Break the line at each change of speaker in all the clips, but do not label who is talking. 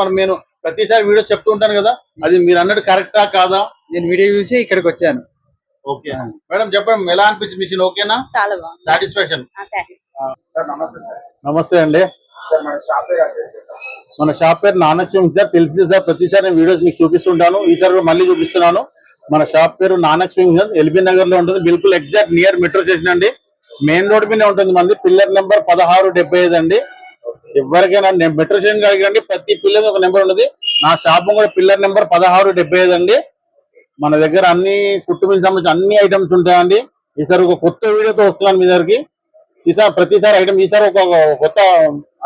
మనం నేను ప్రతిసారి వీడియో చెప్తూ ఉంటాను కదా అది మీరు అన్నట్టు కరెక్టా కాదా?
నేను వీడియో చూసి ఇక్కడికి వచ్చాను.
ఓకే. మేడం చెప్పండి ఎలా అనిపించింది మిషన్ ఓకేనా? సాటిస్ఫాక్షన్. నమస్తే అండి. మన షాప్ పేరు నానక్యం సార్ తెలిసింది సార్ ప్రతిసారి నేను వీడియోస్ మీకు చూపిస్తుంటాను. ఈసారి కూడా మళ్ళీ చూపిస్తున్నాను. మన షాప్ పేరు నానక్ స్వింగ్ ఎల్బీ నగర్లో ఉంటుంది. బిల్కుల్ ఎగ్జాక్ట్ నియర్ మెట్రో స్టేషన్ అండి. మెయిన్ రోడ్ మీద ఉంటుంది మంది. పిల్లర్ నెంబర్ పదహారు డెబ్బై ఐదు అండి. ఎవరికైనా మెట్రో స్టేషన్ కలిగండి ప్రతి పిల్లర్ ఒక నెంబర్ ఉన్నది నా షాప్ కూడా పిల్లర్ నెంబర్ పదహారు డెబ్బై అండి. మన దగ్గర అన్ని కుటుంబం సంబంధించిన అన్ని ఐటమ్స్ ఉంటాయండి. ఈసారి ఒక కొత్త వీడియోతో వస్తున్నాను మీ దగ్గరికి. ఈసారి ప్రతిసారి ఐటమ్ ఈసారి ఒక ఒక కొత్త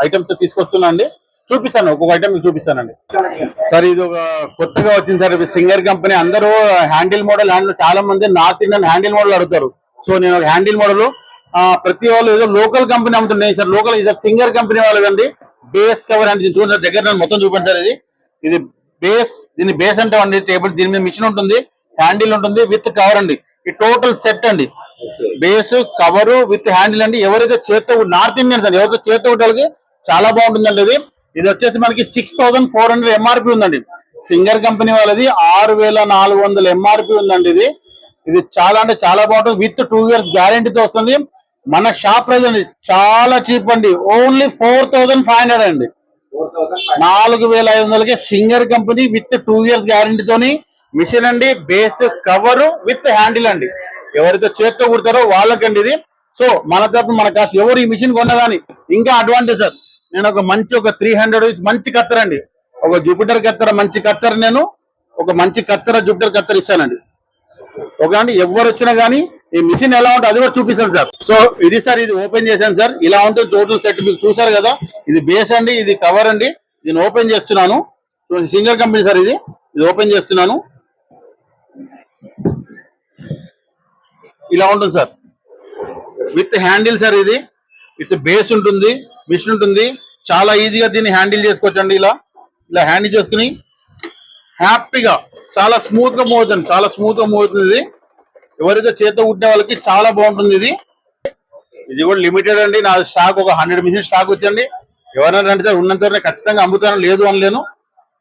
ఐటమ్స్ తీసుకొస్తున్నా అండి చూపిస్తాను. ఒక్కొక్క ఐటమ్ మీకు చూపిస్తానండి. సార్ ఇది ఒక కొత్తగా వచ్చింది సార్. Singer company. అందరూ హ్యాండిల్ మోడల్ హ్యాండిల్ చాలా మంది నార్త్ ఇండియన్ హ్యాండిల్ మోడల్ అడుగుతారు. సో నేను హ్యాండిల్ మోడల్ ప్రతి వాళ్ళు ఏదో లోకల్ కంపెనీ అమ్ముతున్నాయి. సార్ లోకల్ ఇది సింగర్ కంపెనీ వాళ్ళదండి. బేస్ కవర్ అంటే చూడండి దగ్గర నేను మొత్తం చూపించారు ఇది. ఇది బేస్ దీన్ని బేస్ అంటే అండి. టేబుల్ దీని మీద మిషన్ ఉంటుంది. హ్యాండిల్ ఉంటుంది విత్ కవర్ అండి. ఈ టోటల్ సెట్ అండి. బేస్ కవర్ విత్ హ్యాండిల్ అండి. ఎవరైతే చేత్తో నార్త్ ఇండియన్స్ అండి ఎవరైతే చేత్తో వాళ్ళకి చాలా బాగుంటుందండి ఇది. ఇది వచ్చేసి మనకి six thousand four hundred MRP ఉందండి. సింగర్ కంపెనీ వాళ్ళది ఆరు వేల నాలుగు వందల ఎంఆర్పి ఉందండి ఇది. ఇది చాలా అంటే చాలా బాగుంటుంది. విత్ టూ ఇయర్స్ గ్యారంటీతో వస్తుంది. మన షాప్ ప్రైస్ అండి చాలా చీప్ అండి. Only four thousand five hundred అండి. నాలుగు వేల ఐదు వందలకి Singer company with two years గ్యారంటీతోని machine అండి బేస్ కవర్ విత్ హ్యాండిల్ అండి. ఎవరైతే చేత్తో కుడతారో వాళ్ళకండి ఇది. సో మన తరపు మన కాస్ట్ ఎవరు ఈ మిషన్ కొన్నదాని ఇంకా అడ్వాంటేజ్ సార్. నేను ఒక మంచి ఒక త్రీ హండ్రెడ్ మంచి కత్తెర అండి. ఒక జూపిటర్ కత్తెర మంచి కత్తెర నేను. ఒక మంచి కత్తెర జూపిటర్ కత్తెర ఇస్తానండి. ఓకే అండి ఎవరు వచ్చినా కానీ ఈ మిషన్ ఎలా ఉంటుంది అది కూడా చూపిస్తాను సార్. సో ఇది సార్ ఇది ఓపెన్ చేశాను సార్. ఇలా ఉంటుంది టోటల్ సెట్ మీకు చూసారు కదా. ఇది బేస్ అండి ఇది కవర్ అండి. దీన్ని ఓపెన్ చేస్తున్నాను. సింగల్ కంపెనీ సార్ ఇది. ఇది ఓపెన్ చేస్తున్నాను. ఇలా ఉంటుంది సార్. విత్ హ్యాండిల్ సార్ ఇది. విత్ బేస్ ఉంటుంది మిషన్ ఉంటుంది. చాలా ఈజీగా దీన్ని హ్యాండిల్ చేసుకోవచ్చండి ఇలా. ఇలా హ్యాండిల్ చేసుకుని హ్యాపీగా చాలా స్మూత్గా మూవ్ అవుతుంది చాలా స్మూత్గా మూవ్ అవుతుంది ఇది. ఎవరైతే చేతితో కుట్టే వాళ్ళకి చాలా బాగుంటుంది ఇది. ఇది కూడా లిమిటెడ్ అండి. నా స్టాక్ ఒక హండ్రెడ్ మిషన్ స్టాక్ వచ్చండి. ఎవరైనా అంటే సార్ ఉన్నంత వరకు ఖచ్చితంగా అమ్ముతాను లేదు అనలేను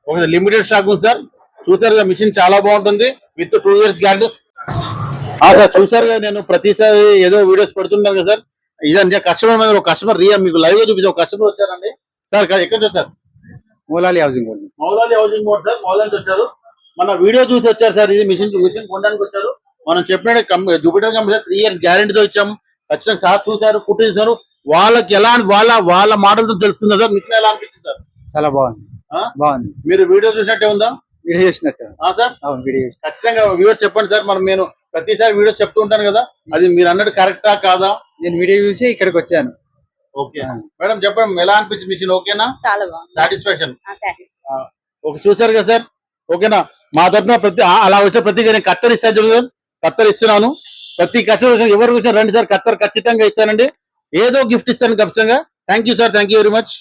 ఒక లిమిటెడ్ స్టాక్ ఉంది సార్. చూసారు కదా మిషన్ చాలా బాగుంటుంది. With two years guarantee sir చూసారు కదా నేను ప్రతిసారి ఏదో వీడియోస్ పెడుతుంటాను కదా సార్. ఇదంటే కస్టమర్ మీద ఒక కస్టమర్ రియల్ మీకు లైవ్గా చూపించే ఒక కస్టమర్ వచ్చారండి. సార్ ఎక్కడ వచ్చారు
Moula Ali housing board.
Moula Ali housing board sir. Moula Ali వచ్చారు. మన వీడియో చూసి వచ్చారు సార్ ఇది మిషన్ మిషన్ కొనడానికి వచ్చారు. మనం చెప్పినట్టు జూపిటర్ కంపెనీ త్రీ ఇయర్స్ గ్యారెంటీతో ఇచ్చాము. ఖచ్చితంగా సార్ చూసారు కుట్టించారు. వాళ్ళకి ఎలా వాళ్ళ వాళ్ళ మాటలతో తెలుసుకుందా సార్? మిషన్ ఎలా అనిపించింది సార్?
చాలా బాగుంది.
ఆ?
బాగుంది.
మీరు వీడియో చూసినట్టే ఉందా?
వీడియో చేసినట్టు
ఆ సార్?
అవును వీడియో
ఖచ్చితంగా వ్యూవర్స్ చెప్పండి సార్. మనం నేను ప్రతిసారి వీడియో చెప్తూ ఉంటాను కదా. అది మీరు అన్నట్టు కరెక్టా కాదా?
నేను వీడియో చూసి ఇక్కడికి వచ్చాను.
ఓకే. మేడం చెప్పండి ఎలా అనిపించింది? మిషన్ ఓకేనా?
చాలా బాగుంది.
సాటిస్ఫాక్షన్. ఒక చూసారు కదా సార్? ఓకేనా? మా తరఫున ప్రతి అలా వచ్చే ప్రతి నేను కత్తెర ఇస్తాను చూడండి కత్తర్ ఇస్తున్నాను ప్రతి కస్టమర్ ఎవరు కూర్చొని రండి సార్ కత్తర్ ఖచ్చితంగా ఇస్తానండి. ఏదో గిఫ్ట్ ఇస్తాను ఖచ్చితంగా. Thank you sir thank you very much